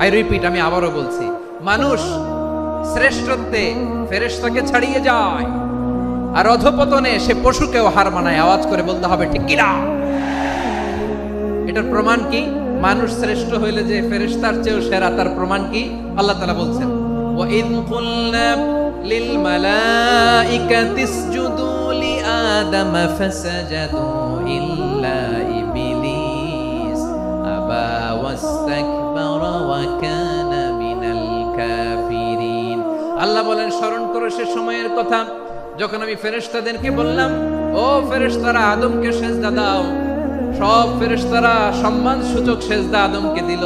I repeat আমি আবারও বলছি মানুষ শ্রেষ্ঠত্বে ফেরেশতাকে ছাড়িয়ে যায় আর অধপতনে সে পশুকেও হার মানায় আওয়াজ করে বলতে হবে ঠিক কিনা এটার প্রমাণ কি মানুষ শ্রেষ্ঠ হইলে যে ফেরেশতার চেয়েও সেরা তার প্রমাণ কি আল্লাহ তাআলা বলছেন وَإِذْ قُلْنَا لِلْمَلَائِكَةِ اسْجُدُوا لِآدَمَ فَسَجَدُوا إِلَّا إِبْلِيسَ أَبَى وَاسْتَكْبَرَ আল্লাহ বলেন, স্মরণ করো সে সময়ের কথা। যখন আমি ফেরেশতাদেরকে বললাম, ও ফেরেশতারা, আদমকে সেজদা দাও। সব ফেরেশতারা সম্মান সূচক সেজদা আদমকে দিল।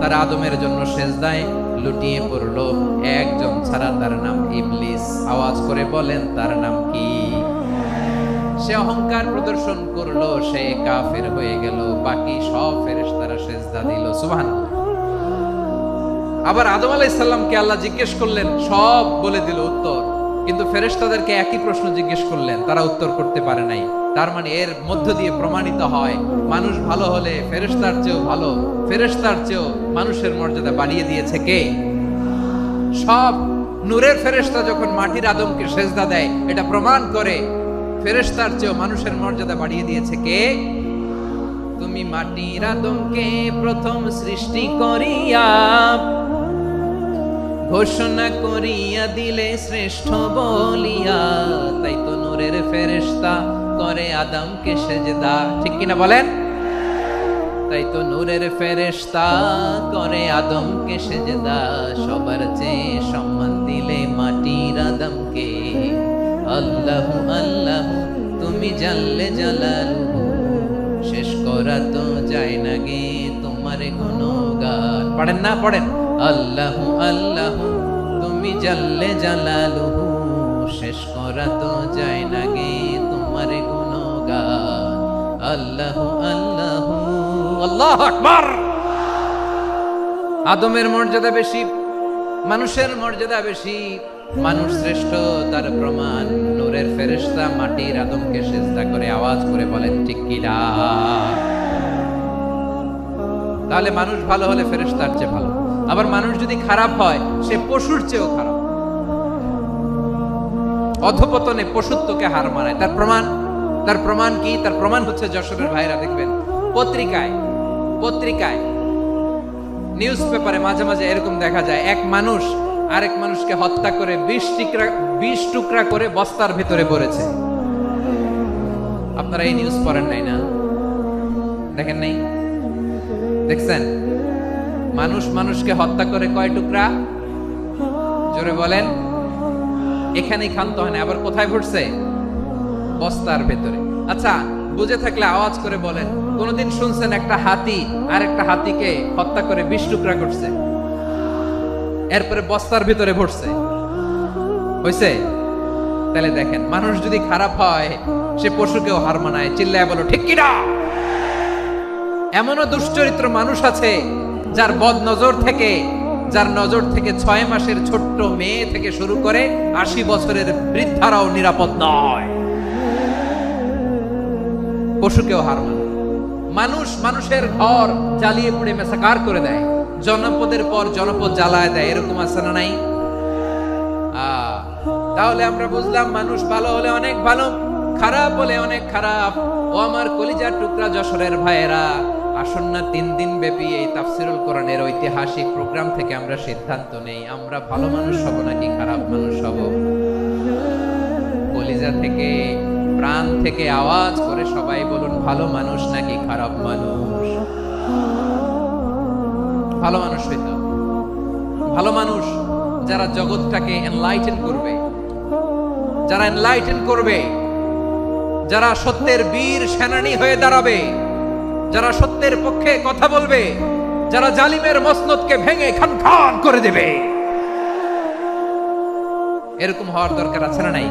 তারা আদমের জন্য সেজদায় লুটিয়ে পড়ল। একজন ছাড়া তার নাম ইবলিস। আওয়াজ করে বলেন, তার নাম কি? সে অহংকার প্রদর্শন করল, সে কাফের হয়ে গেল। বাকি সব ফেরেশতারা সেজদা দিল। সুবহানাল্লাহ। আবার আদম আলাইহিস সালামকে আল্লাহ জিজ্ঞেস করলেন, সব বলে দিল উত্তর। কিন্তু ফেরেশতাদেরকে একই প্রশ্ন জিজ্ঞেস করলেন, তারা উত্তর করতে পারে নাই। তার মানে এর মধ্য দিয়ে প্রমাণিত হয়, মানুষ ভালো হলে ফেরেশতার চেয়েও ভালো, ফেরেশতার চেয়েও মানুষের মর্যাদা বাড়িয়ে দিয়েছে কে? সব নূরের ফেরেশতা যখন মাটির আদমকে সেজদা দেয়, এটা প্রমাণ করে ফেরেশতার চেয়েও মানুষের মর্যাদা বাড়িয়ে দিয়েছে কে? তুমি মাটির আদমকে প্রথম সৃষ্টি করিয়া ঘোষণা করিয়া দিলে শ্রেষ্ঠ বলিয়া, তাই তো নূরের ফেরেশতা করে আদম আদমকে সেজদা। ঠিক কিনা বলেন? তাই তো নূরের ফেরেশতা করে আদম আদমকে সেজদা। সবার চেয়ে সম্মান দিলে মাটির আদমকে। আল্লাহ আল্লাহ, তুমি জানলে জালালু শেষ করা তো যায় না গে তোমার গুণগান। পড়েন না, পড়েন। আল্লাহ আল্লাহ, তুমি জালালু শেষ করা তো যায় না গে তোমার গুণগান। আল্লাহ আল্লাহ। আল্লাহ আকবার! আদমের মর্যাদা বেশি, মানুষের মর্যাদা বেশি, মানুষ শ্রেষ্ঠ তার প্রমাণ। নূরের ফেরেশতা মাটির আদমকে সেজদা করে আওয়াজ করে বলেন, ঠিক কিনা তাহলে মানুষ ভালো হলে ফেরেশতার চেয়ে ভালো। আবার মানুষ যদি খারাপ হয়, সে পশুর চেয়েও খারাপ। অধপতনে পশুত্বকে হার মানায়। তার প্রমাণ তার প্রমাণ কি? তার প্রমাণ হচ্ছে যশোরের ভাইরা দেখবেন, পত্রিকায় পত্রিকায়, নিউজ পেপারে মাঝে মাঝে এরকম দেখা যায়, এক মানুষ আরেক মানুষকে হত্যা করে বিশ টুকরা বিশ টুকরা করে বস্তার ভিতরে পড়েছে। আপনারা এই নিউজ পড়েন নাই না? দেখেন নাই? দেখছেন? মানুষ মানুষকে হত্যা করে কয় টুকরা? জোরে বলেন। এখানেই ক্ষান্ত হয় না, আবার কোথায় পড়ছে বস্তার ভেতরে। আচ্ছা বুঝে থাকলে আওয়াজ করে বলেন, কোনদিন শুনছেন একটা হাতি আর একটা হাতিকে হত্যা করে বিশ টুকরা করছে? এরপরে বস্তার ভিতরে ভরছে। হয়েছে তাহলে দেখেন, মানুষ যদি খারাপ হয়, সে পশুকেও হার মানায়। চিল্লায় বলো, ঠিক কিনা? এমনও দুশ্চরিত্র মানুষ আছে যার বদ নজর থেকে, যার নজর থেকে ছয় মাসের ছোট্ট মেয়ে থেকে শুরু করে আশি বছরের বৃদ্ধারাও নিরাপদ নয়। পশুকেও হার মানে। মানুষ মানুষের ঘর জ্বালিয়ে পুড়ে মেসাকার করে দেয়। জনপদের পর জনপদ জ্বালায় দেয়, এরকম আছে না নাই? তাহলে আমরা বুঝলাম মানুষ ভালো হলে অনেক ভালো, খারাপ হলে অনেক খারাপ। ও আমার কলিজার টুকরা যশোরের ভাইয়েরা। আসন্ন তিন দিন ব্যাপী এই তাফসিরুল কোরআনের ঐতিহাসিক প্রোগ্রাম থেকে আমরা সিদ্ধান্ত নেই। আমরা ভালো মানুষ হব নাকি খারাপ মানুষ হব? কলিজা থেকে, প্রাণ থেকে আওয়াজ করে সবাই বলুন, ভালো মানুষ নাকি খারাপ মানুষ? ভালো মানুষ হইতো ভালো মানুষ যারা জগৎটাকে এনলাইটেন করবে, যারা এনলাইটেন করবে, যারা সত্যের বীর সেনানী হয়ে দাঁড়াবে যারা সত্যের পক্ষে কথা বলবে, যারা জালিমের মসনদকে ভেঙে খান খান করে দেবে। এরকম হওয়ার দরকার আছে না নাই?